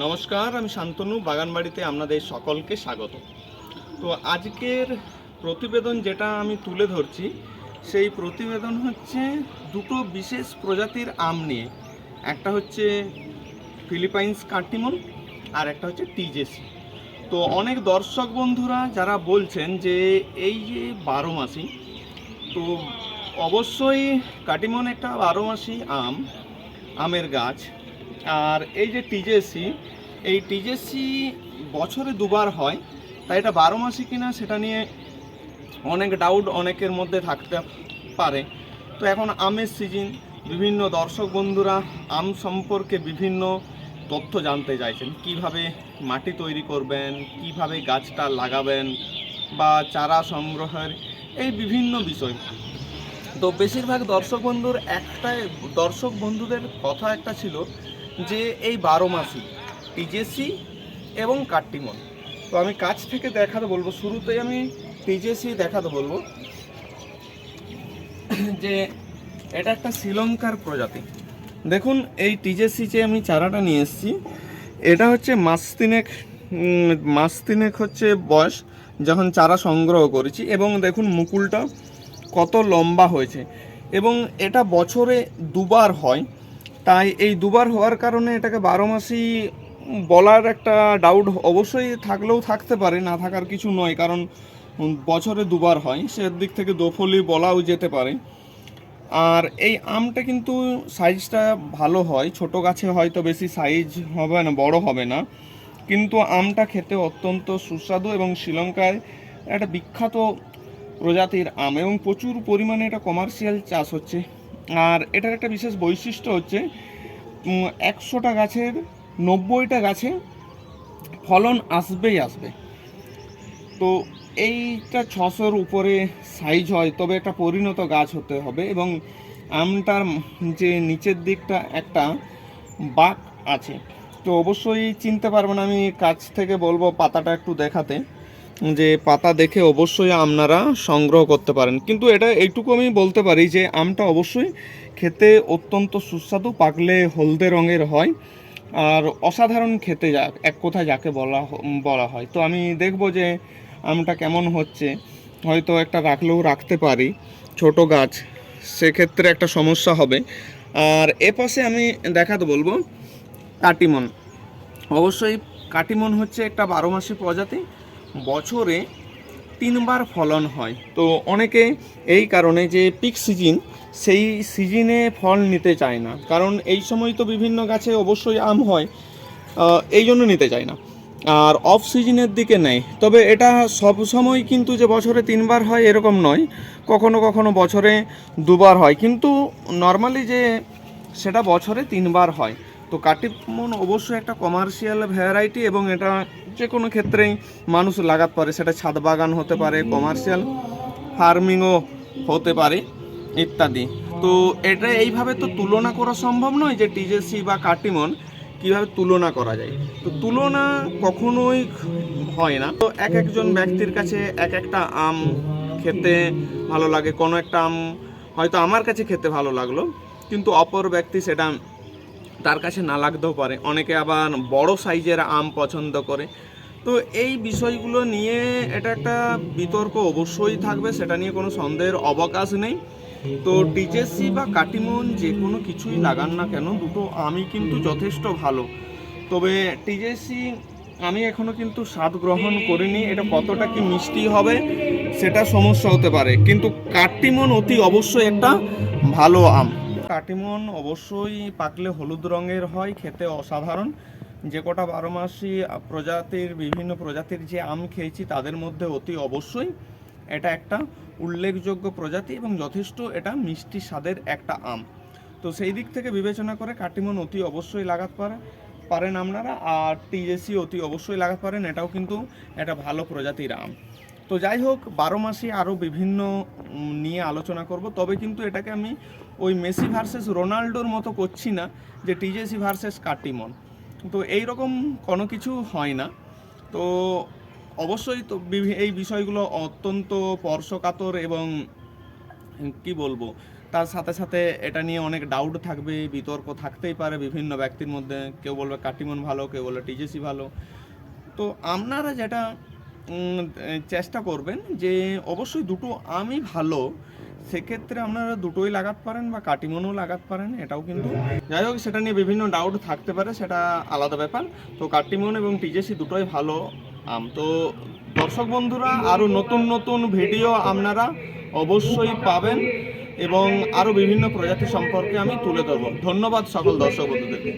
নমস্কার, আমি শান্তনু, বাগানবাড়িতে আপনাদের সকলকে স্বাগত। তো আজকের প্রতিবেদন যেটা আমি তুলে ধরছি, সেই প্রতিবেদন হচ্ছে দুটো বিশেষ প্রজাতির আম নিয়ে। একটা হচ্ছে ফিলিপাইন্স কাটিমন আর একটা হচ্ছে টিজেসি। তো অনেক দর্শক বন্ধুরা যারা বলছেন যে এই যে বারো মাসি, তো অবশ্যই কাটিমন একটা বারো মাসি আম, আমের গাছ। আর এই যে টিজেসি এই টিজেসি বছরে দুবার হয়, তাই এটা বারো মাসি কিনা সেটা নিয়ে অনেক ডাউট অনেকের মধ্যে থাকতে পারে। তো এখন আমের সিজন বিভিন্ন দর্শক বন্ধুরা আম সম্পর্কে বিভিন্ন তথ্য জানতে চাইছেন। কীভাবে মাটি তৈরি করবেন, কীভাবে গাছটা লাগাবেন বা চারা সংগ্রহের এই বিভিন্ন বিষয়। তো বেশিরভাগ দর্শক বন্ধুর একটাই, দর্শক বন্ধুদের কথা একটা ছিল যে এই বারো মাসি টিজেসি এবং কাট্টিমন তো আমি কাছ থেকে দেখাতে বলব, শুরুতেই আমি টিজেসি দেখাতে বলব যে এটা একটা শ্রীলঙ্কার প্রজাতি। দেখুন, এই টিজেসি যে আমি চারাটা নিয়ে এসেছি, এটা হচ্ছে মাস তিনেক মাস তিনেক হচ্ছে বয়স যখন চারা সংগ্রহ করেছি এবং দেখুন মুকুলটা কত লম্বা হয়েছে। এবং এটা বছরে দুবার হয়। তাই এই দুবার হওয়ার কারণে এটাকে বারো মাসই বলার একটা ডাউট অবশ্যই থাকলেও থাকতে পারে, না থাকার কিছু নয়, কারণ বছরে দুবার হয় সে দিক থেকে দোফলি বলাও যেতে পারে। আর এই আমটা কিন্তু সাইজটা ভালো হয়, ছোট গাছে হয়তো বেশি সাইজ হবে না, বড় হবে না, কিন্তু আমটা খেতে অত্যন্ত সুস্বাদু এবং শ্রীলঙ্কায় একটা বিখ্যাত প্রজাতির আম এবং প্রচুর পরিমাণে এটা কমার্শিয়াল চাষ হচ্ছে। আর এটার একটা বিশেষ বৈশিষ্ট্য হচ্ছে একশোটা গাছের নব্বইটা গাছে ফলন আসবেই আসবে। তো এইটা ছশোর উপরে সাইজ হয়, তবে একটা পরিণত গাছ হতে হবে এবং আমটার যে নিচের দিকটা একটা বাক আছে। তো অবশ্যই চিনতে পারবেন, আমি কাছ থেকে বলব পাতাটা একটু দেখাতে। যে পাতা দেখে অবশ্যই আপনারা সংগ্রহ করতে পারেন। কিন্তু এটা এইটুকু আমি বলতে পারি যে, আমটা অবশ্যই খেতে অত্যন্ত সুস্বাদু, পাকলে হলদে রঙের হয় আর অসাধারণ খেতে যা, এক কথায় যাকে বলা বলা হয়। তো আমি দেখব যে, আমটা কেমন হচ্ছে। হয়তো একটা রাখলেও রাখতে পারি, ছোট গাছ, সেক্ষেত্রে একটা সমস্যা হবে। আর এ পাশে আমি দেখাতে বলব, কাটিমন। অবশ্যই কাটিমন হচ্ছে একটা বারো মাসি প্রজাতি। বছরে তিনবার ফলন হয়। তো অনেকে এই কারণে যে পিক সিজন সেই সিজনে ফল নিতে চায় না। কারণ এই সময় তো বিভিন্ন গাছে অবশ্যই আম হয় এই জন্য নিতে চায় না। আর অফ সিজনের দিকে নেয় তবে এটা সব সময় কিন্তু যে বছরে তিনবার হয় এরকম নয়। কখনো কখনো বছরে দুবার হয়। কিন্তু নর্মালি যে সেটা বছরে তিনবার হয়। তো কাটিমন অবশ্যই একটা কমার্শিয়াল ভ্যারাইটি এবং এটা যে কোনো ক্ষেত্রেই মানুষ লাগাতে পারে, সেটা ছাদ বাগান হতে পারে কমার্শিয়াল ফার্মিংও হতে পারে, ইত্যাদি। তো এটা এইভাবে তো তুলনা করা সম্ভব নয় যে টিজেসি বা কাটিমন কীভাবে তুলনা করা যায়। তো তুলনা কখনোই হয় না। তো এক একজন ব্যক্তির কাছে এক একটা আম খেতে ভালো লাগে, কোনো একটা আম হয়তো আমার কাছে খেতে ভালো লাগল, কিন্তু অপর ব্যক্তি সেটা তার কাছে না লাগতেও পারে। অনেকে আবার বড় সাইজের আম পছন্দ করে। তো এই বিষয়গুলো নিয়ে এটা একটা বিতর্ক অবশ্যই থাকবে, সেটা নিয়ে কোনো সন্দেহের অবকাশ নেই। তো টিজেসি বা কাটিমন যে কোনো কিছুই লাগান না কেন, দুটো আমি কিন্তু যথেষ্ট ভালো। তবে টিজেসি আমি এখনও কিন্তু স্বাদ গ্রহণ করিনি, এটা কতটা কি মিষ্টি হবে সেটা সমস্যা হতে পারে। কিন্তু কাটিমন অতি অবশ্যই একটা ভালো আম। কাটিমন অবশ্যই পাকলে হলুদ রঙের হয়, খেতে অসাধারণ। যে কটা বারো মাসি প্রজাতির, বিভিন্ন প্রজাতির যে আম খেয়েছি, তাদের মধ্যে অতি অবশ্যই এটা একটা উল্লেখযোগ্য প্রজাতি এবং যথেষ্ট এটা মিষ্টি স্বাদের একটা আম। তো সেই দিক থেকে বিবেচনা করে কাটিমন অতি অবশ্যই লাগাতে পারে, পারেন আপনারা। আর টিএসি অতি অবশ্যই লাগাতে পারেন, এটাও কিন্তু একটা ভালো প্রজাতির আম। তো যাই হোক, বারো মাসে আরও বিভিন্ন নিয়ে আলোচনা করব। তবে কিন্তু এটাকে আমি ওই মেসি ভার্সেস রোনাল্ডোর মতো করছি না যে টিজেসি ভার্সেস কাটিমন তো এই রকম কোনো কিছু হয় না। তো অবশ্যই তো এই বিষয়গুলো অত্যন্ত স্পর্শকাতর এবং কি বলব, তার সাথে সাথে এটা নিয়ে অনেক ডাউট থাকবে, বিতর্ক থাকতেই পারে বিভিন্ন ব্যক্তির মধ্যে। কেউ বলবে কাটিমন ভালো, কেউ বলবে টিজেসি ভালো। তো আপনারা যেটা চেষ্টা করবেন যে অবশ্যই দুটো আমি ভালো, সেক্ষেত্রে আপনারা দুটোই লাগাতে পারেন বা কাটিমনও লাগাতে পারেন, এটাও কিন্তু যাই হোক, সেটা নিয়ে বিভিন্ন ডাউট থাকতে পারে, সেটা আলাদা ব্যাপার। তো কাটিমন এবং টিজেসি দুটোই ভালো আম। তো দর্শক বন্ধুরা আরও নতুন নতুন ভিডিও আপনারা অবশ্যই পাবেন এবং আরও বিভিন্ন প্রজাতি সম্পর্কে আমি তুলে ধরব। ধন্যবাদ সকল দর্শক বন্ধুদেরকে।